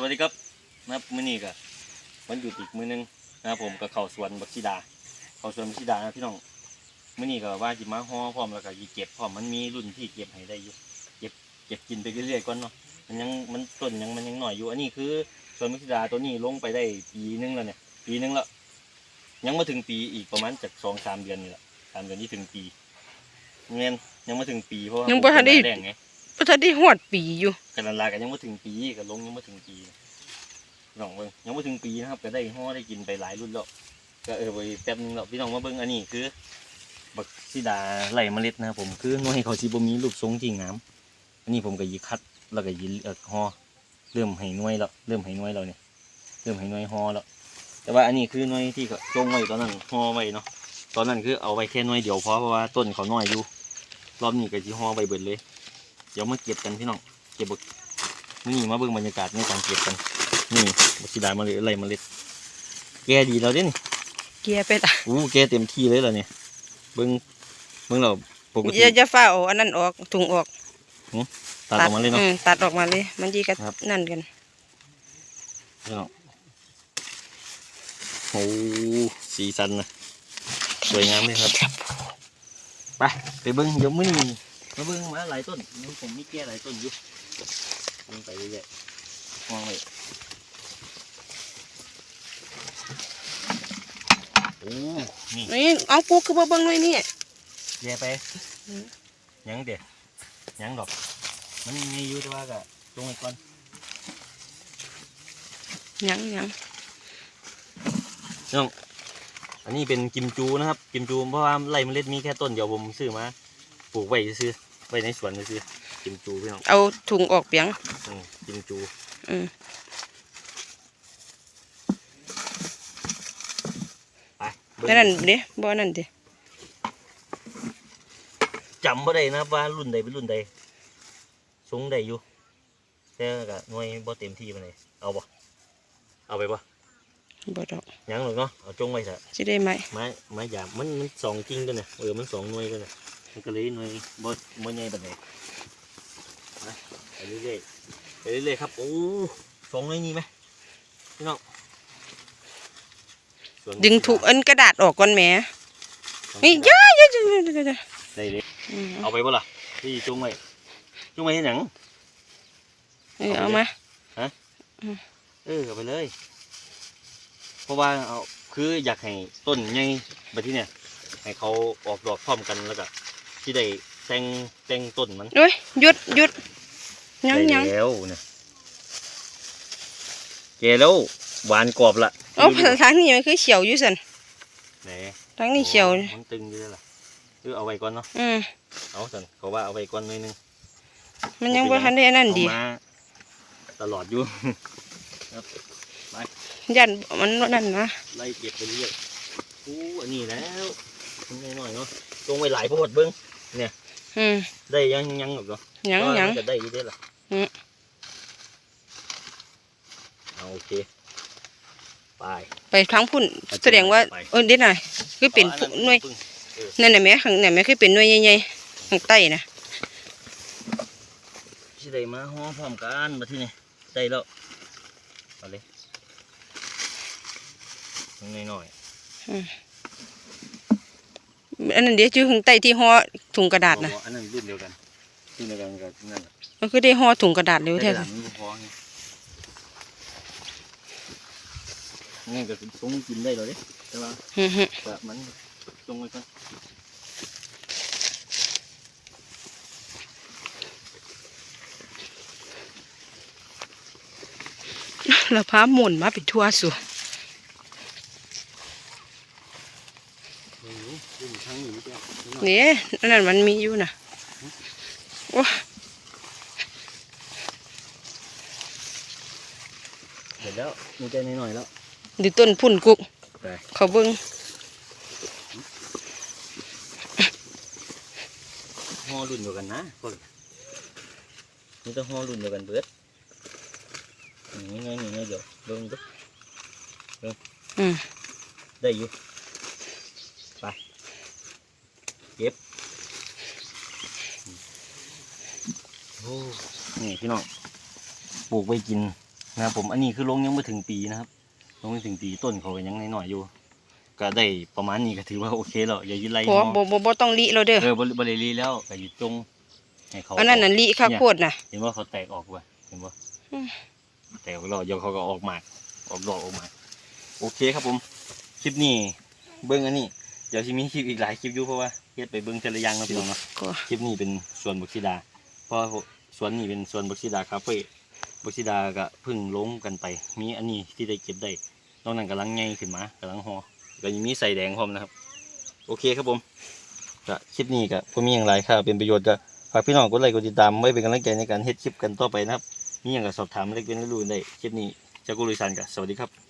สวัสดีครับนะครับมื้อนี้ก็วันหยุดอีกมื้อนึงนะครับผมก็เข้าสวนบักชีดา เข้าสวนบักชีดานะพี่น้องมื้อนี้ก็ว่าสิมาฮ้อพร้อมแล้วก็สิเก็บพร้อมมันมีรุ่นที่เก็บให้ได้อยู่เก็บเก็บกินไปเรื่อยๆก่อนเนาะมันยังมันต้นยังมันยังหน่อยอยู่ อันนี้คือสวนบักชีดาตัวนี้ลงไปได้ปีนึงแล้วเนี่ย ปีนึงแล้วยังมาถึงปีอีกประมาณจากสองสามเดือนนี่แหละสามเดือนที่ถึงปีเงี้ยยังมาถึงปีเพราะว่ายังบ่ทันได้แรงไง บ่ทันได้ฮอดปีอยู่กันลากันยังไม่ถึงปีกันลงยังไม่ถึงปีน้องเบิ้งยังไม่ถึงปีนะครับก็ได้ห่อได้กินไปหลายรุ่นแล้วก็เออไปแป๊บนึงแล้วพี่น้องมาเบิ้งอันนี้คือบักซิดาไหลเมล็ดนะครับผมคือหน่วยเขาสิบ่มีรูปทรงที่งามอันนี้ผมก็ยีคัดแล้วก็ยีเออห่อเริ่มให้น่วยแล้วเริ่มให้น่วยแล้วเนี่ยเริ่มให้น่วยห่อแล้วแต่ว่าอันนี้คือหน่วยที่เขาจงไว้ตอนนั้นห่อไว้เนาะตอนนั้นคือเอาไว้แค่หน่วยเดียวพอเพราะว่าต้นเขาน้อยอยู่รอบนี้ก็สิห่อไว้เบิดเลย เดี๋ยวมาเก็บกันพี่น้องเก็บบักนี่มาเบิ่งบรรยากาศในการเก็บกัน นี่บักสีดามาเลยอะไรมาเลยแกดีแล้วเด้นี่เกียร์ไปละอู้แกเต็มที่เลยแล้วเนี่ยเบิ่งเบิ่งเราปกติอย่าจะฝ้าเอาอันนั้นออกถุงออกตัดออกมาเลยเนาะอืตัดออกมาเลย มันดีกับครับนั่นกันพี่น้องโอ้สีสันนะสวยงามเลยครับ ไปไปเบิ่งเดี๋ยวมื้อนี้ มาเบิ่งมาหลายต้นนี่ผมมีแก่หลายต้นอยู่เบิ่งไปเรื่อยๆมองเลยโอ้นี่นี่เอากูคือบ่เบิ่งเลยนี่แย่ไปอืมยังเด็ดยังดอก มันมีอยู่แต่ว่าก็ตรงไว้ก่อนยังยังน้องอันนี้เป็นกิมจูนะครับ กิมจูเพราะว่าไร่เมล็ดมีแค่ต้นเดียวผมซื้อมาปลูกไว้ซื้อ ไว้ในสวนซื้อกิมจูพี่น้องเอาถุงออกเปียงอืมกิมจู อืมไปเบิ่งนั่นเด้บ่นั่นเด้จำบ่ได้นะครับว่ารุ่นใดเป็นรุ่นใดสูงใดอยู่แต่ก็หน่วยบ่เต็มที่ปานใดเอาบ่เอาไปบ่บ่ดอกยังหรอกเนาะเอาจงไว้ซะสิได้ไหม ไม้ไม้หยาบมันมันสองกิ่งกันเนี่ยเออมันสองหน่วยกันเนี่ยมัน ก็เลยหน่วยบ่บ่ใหญ่ปานใดนะไปเรื่อยๆไปเรื่อยๆครับโอ้สองหน่วยนี่ไหมพี่น้องส่วนดึงถุงอันกระดาษออกก่อนแหมสองนี่กิ่งอย่าอย่าอย่าอย่าอย่าได้เลยอืมเอาไปบ่ล่ะที่จุงไว้จุงไว้ให้หยังเออเอามาเออเอาไปเลย เพราะว่าเอาคืออยากให้ต้นใหญ่แบบที่เนี่ยให้เขาออกดอกพร้อมกันแล้วก็ ที่ได้แต่งแต่งต้นมันโอ้ยหยุดหยุดยังยังได้แล้วเนี่ยแกแล้วหวานกรอบละเอาทางนี้มันคือเขียวอยู่ซั่นไหนทางนี้เขียวมันตึงอยู่แล้วล่ะคือเอาไว้ก่อนเนาะอืมเอาสันเขาว่าเอาไว้ก่อนหน่อยหนึงมันยังบ่ทันได้อันนั่นดีเอามาตลอดอยู่ยันมันนั่นนะไล่เก็บไปเรื่อยอู้อันนี้แล้วนิดหน่อยเนาะลงไว้หลายโพดเบิ้ง อืมได้ยังยังหรอกเนาะยังว่ายังมันจะได้อยี่ได้อล่ะอืมเอาโอเคไปไปทางพุ่นไปแสดงว่าไปเออเด็ดหน่อยคือเป็นอ๋อหน่วยพึ่งนั่นน่ะแม่ข้างนั่นแม่คือเป็นหน่วยใหญ่ๆข้างใต้น่ะสิได้มาห้อพร้อมกันมาที่นี่ได้แล้วเอาเลยนิดหน่อย อันนั้นเดี๋ยวชื่อข้างใต้ที่ห่อถุงกระๆดาษน่ะบ่อันนั้นรุ่นเดียวกันรุ่นเดียวกันกับนั่นน่ะมันคือได้ห่อถุงกระดาษเร็วแต่แท้หลังมันบ่พอไงนี่ก็ตรงกินได้เลยแต่ว่าฮึฮึก็มันตรงไว้ก่อนแล้วพาหมุนมาไปทั่วสู่ไม่รู้รุ่น ทั้งนี้เดียวนี่อันนั้นมันมีอยู่น่ะโอ้เห็นแล้วมีใจนิดหน่อยแล้วดูต้นพุ่นกุกไปเขาเบิ่งห่อรุ่นเดียวกันนะพวกนี่ต้องห่อรุ่นเดียวกันเบิดนี่ไงนี่ไงเดี๋ยวเบิ่งดูอืมได้อยู่ไป เก็บโอ้นี่พี่น้องปลูกไว้กินนะครับผมอันนี้คือลงยังไม่ถึงปีนะครับลงไม่ถึงปีต้นเขาก็ยังน้อยๆอยู่ ก็ได้ประมาณนี้ก็ถือว่าโอเคแล้วอย่ายึดไล่บ่ฮอบ่บ่บ่ต้องลิเราเด้อเออบริบริลีแล้วก็หยุดจงให้เขาอันนั้นน่ะลิคักโพดน่ะเห็นว่าเขาแตกออกว่ะเห็นว่าอืมแตกออกแล้วเดี๋ยวเขาก็ออกหมากออกดอกออกมา โอเคครับผม คลิปนี้เบิ้งอันนี้ เดี๋ยวจะมีคลิปอีกหลายคลิปอยู่เพราะว่า เฮ็ดไปเบิ้งเทละอยางเนาะพี่น้องเนาะก็คลิปนี้เป็นสวนบักซิดาเพราะสวนนี้เป็นสวนบักซิดาคาเฟ่บักซิดาก็เพิ่งลงกันไป มีอันนี้ที่ได้เก็บได้นอกนั้นกำลังไงขึ้นมากำลังหอก็ยังมีใส่แดงพร้อมนะครับ โอเคครับผมก็คลิปนี้ก็ผมมีอย่างไรค่ะเป็นประโยชน์ก็ฝากพี่น้องกดไลค์กดติดตามไว้เป็นกำลังใจในการเฮ็ดคลิปกันต่อไปนะครับมีอย่างก็สอบถามเล็กเป็นรู้ได้คลิปนี้จากกุลุยสันกับสวัสดีครับ